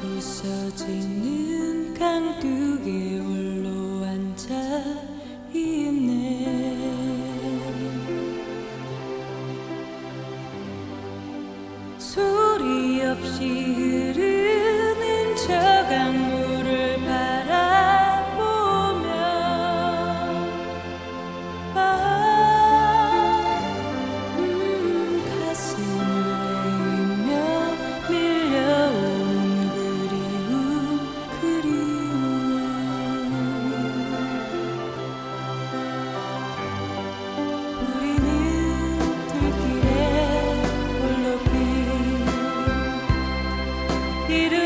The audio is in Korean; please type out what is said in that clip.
부서지는 강둑에 홀로 앉아 있네. 소리 없이 흐르는 저강 It